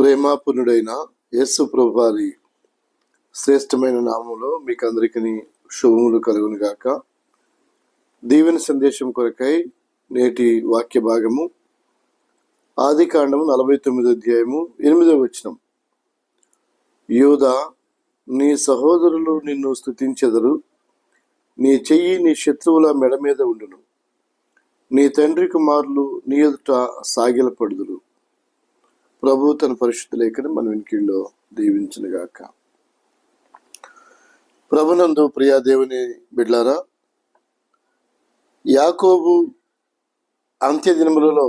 ప్రేమాపునుడైన యేసు ప్రభువారి శ్రేష్టమైన నామంలో మీకు అందరికీ శుభములు కలుగును గాక దీవెన సందేశం కొరకై నేటి వాక్య భాగము ఆది కాండము నలభై తొమ్మిదో అధ్యాయము ఎనిమిదో వచనం. యోధ నీ సహోదరులు నిన్ను స్తుతించెదరు నీ చెయ్యి నీ శత్రువుల మెడ మీద ఉండును. నీ తండ్రి కుమారులు నీ ఎదుట సాగిలపడుదురు. ప్రభు తన పరిశుద్ధ లేఖను మన వెనుకల్లో దీవించునుగాక ప్రభునందు ప్రియా దేవుని బిడ్లారా యాకోబు అంత్య దినములలో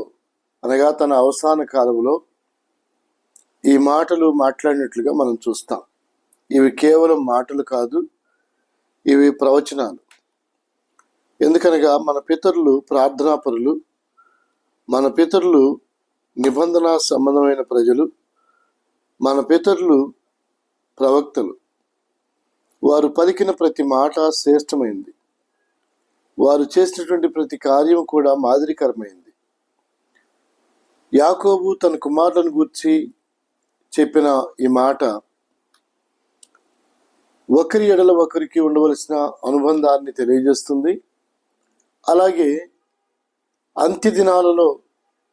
అనగా తన అవసాన కాలంలో ఈ మాటలు మాట్లాడినట్లుగా మనం చూస్తాం. ఇవి కేవలం మాటలు కాదు ఇవి ప్రవచనాలు. ఎందుకనగా మన పితరులు ప్రార్థనాపరులు మన పితరులు నిబంధన సంబంధమైన ప్రజలు మన పితరులు ప్రవక్తలు. వారు పలికిన ప్రతి మాట శ్రేష్టమైంది. వారు చేసినటువంటి ప్రతి కార్యం కూడా మాదిరికరమైంది. యాకోబు తన కుమారులను గూర్చి చెప్పిన ఈ మాట ఒకరి ఎడల ఒకరికి ఉండవలసిన అనుబంధాన్ని తెలియజేస్తుంది. అలాగే అంత్య దినాలలో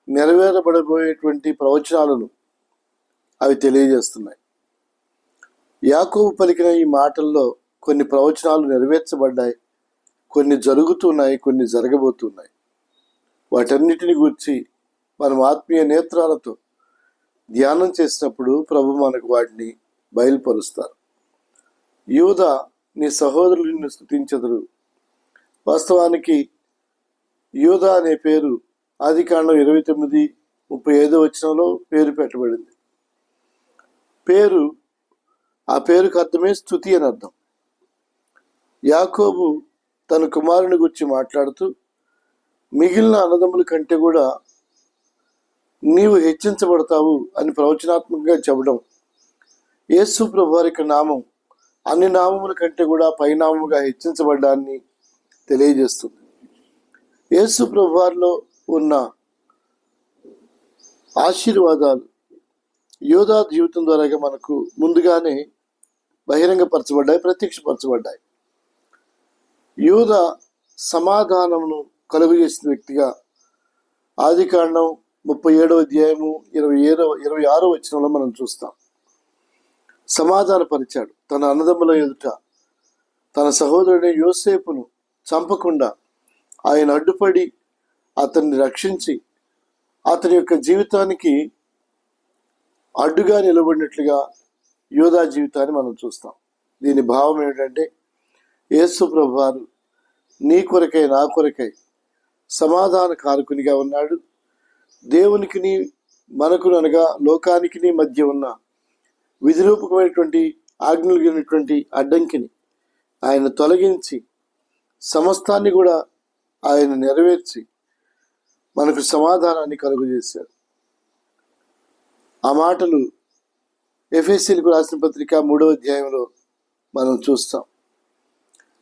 నెరవేరబడబోయేటువంటి ప్రవచనాలను అవి తెలియజేస్తున్నాయి. యాకోబు పలికిన ఈ మాటల్లో కొన్ని ప్రవచనాలు నెరవేర్చబడ్డాయి కొన్ని జరుగుతున్నాయి కొన్ని జరగబోతున్నాయి. వాటన్నిటిని గురించి మనం ఆత్మీయ నేత్రాలతో ధ్యానం చేసినప్పుడు ప్రభు మనకు వాటిని బయలుపరుస్తారు. యూద నీ సహోదరులు స్థుతించదురు. వాస్తవానికి యూధ అనే పేరు ఆది కాండం ఇరవై తొమ్మిది ముప్పై ఐదో వచనంలో పేరు పెట్టబడింది. పేరు ఆ పేరుకు అర్థమే స్థుతి అని అర్థం. యాకోబు తన కుమారుని గురించి మాట్లాడుతూ మిగిలిన అన్నదమ్ముల కంటే కూడా నీవు హెచ్చించబడతావు అని ప్రవచనాత్మకంగా చెప్పడం యేసు ప్రభువారికి నామం అన్ని నామముల కంటే కూడా పైనామముగా హెచ్చించబడ్డాన్ని తెలియజేస్తుంది. యేసు ప్రభువారిలో ఉన్న ఆశీర్వాదాలు యోధా జీవితం ద్వారా మనకు ముందుగానే బహిరంగపరచబడ్డాయి ప్రత్యక్షపరచబడ్డాయి. యోధ సమాధానమును కలుగు చేసిన వ్యక్తిగా ఆది కాండం ముప్పై ఏడవ అధ్యాయము ఇరవై ఏడవ ఇరవై ఆరో వచనంలో మనం చూస్తాం. సమాధానపరిచాడు తన అన్నదమ్ముల ఎదుట. తన సహోదరుని యోసేపును చంపకుండా ఆయన అడ్డుపడి అతన్ని రక్షించి అతని యొక్క జీవితానికి అడ్డుగా నిలబడినట్లుగా యోధా జీవితాన్ని మనం చూస్తాం. దీని భావం ఏమిటంటే యేసు ప్రభువారు నీ కొరకై నా కొరకై సమాధాన కారకునిగా ఉన్నాడు. దేవునికి మనకు అనగా లోకానికి మధ్య ఉన్న విధిరూపకమైనటువంటి ఆజ్ఞలుగినటువంటి అడ్డంకిని ఆయన తొలగించి సమస్తాన్ని కూడా ఆయన నెరవేర్చి మనకు సమాధానాన్ని కలుగు చేశాడు ఆ మాటలు ఎఫ్ఎస్సీలకు రాసిన పత్రిక మూడవ అధ్యాయంలో మనం చూస్తాం.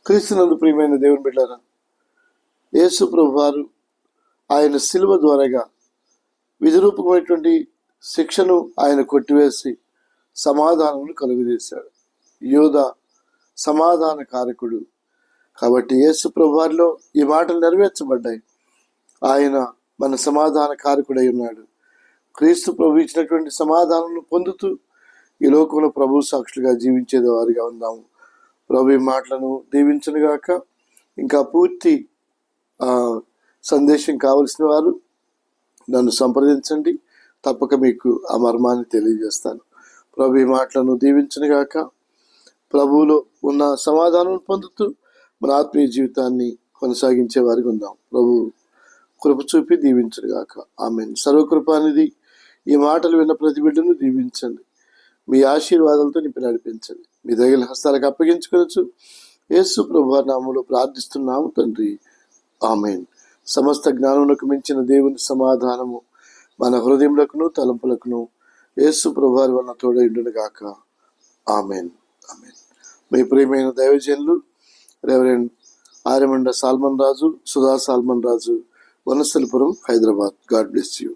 క్రీస్తునందు ప్రియమైన దేవుని బిడ్డారా యేసు ప్రభు వారు ఆయన శిలువ ద్వారాగా విధిరూపకమైనటువంటి శిక్షను ఆయన కొట్టివేసి సమాధానమును కలుగజేశాడు. యోధ సమాధాన కారకుడు. కాబట్టి యేసు ప్రభు వారిలో ఈ మాటలు నెరవేర్చబడ్డాయి. ఆయన మన సమాధాన కారకుడై ఉన్నాడు. క్రీస్తు ప్రభు ఇచ్చినటువంటి సమాధానం పొందుతూ ఈ లోకంలో ప్రభు సాక్షులుగా జీవించేది వారిగా ఉందాము. ప్రభు ఈ మాటలను దీవించనుగాక ఇంకా పూర్తి ఆ, సందేశం కావలసిన వారు నన్ను సంప్రదించండి. తప్పక మీకు ఆ మర్మాన్ని తెలియజేస్తాను. ప్రభు ఈ మాటలను దీవించనుగాక ప్రభువులో ఉన్న సమాధానం పొందుతూ మన ఆత్మీయ జీవితాన్ని కొనసాగించే వారికి ఉందాం ప్రభు కృప చూపి దీవించుగాక ఆమె సర్వకృపానిది ఈ మాటలు విన్న ప్రతి బిడ్డను దీవించండి. మీ ఆశీర్వాదాలతో నింపి నడిపించండి. మీ దగ్గర హస్తాలకు అప్పగించుకోవచ్చు యేసు ప్రభు వారి ప్రార్థిస్తున్నాము తండ్రి. ఆమెన్. సమస్త జ్ఞానములకు మించిన దేవుని సమాధానము మన హృదయములకును తలంపులకును యేసు ప్రభు వలన తోడైండునుగాక ఆమెన్. ఆమెన్. మీ ప్రియమైన దైవజనులు reverend Aryamanda Solomon Raju Sudha Solomon Raju Vanasthalipuram Hyderabad. God bless you.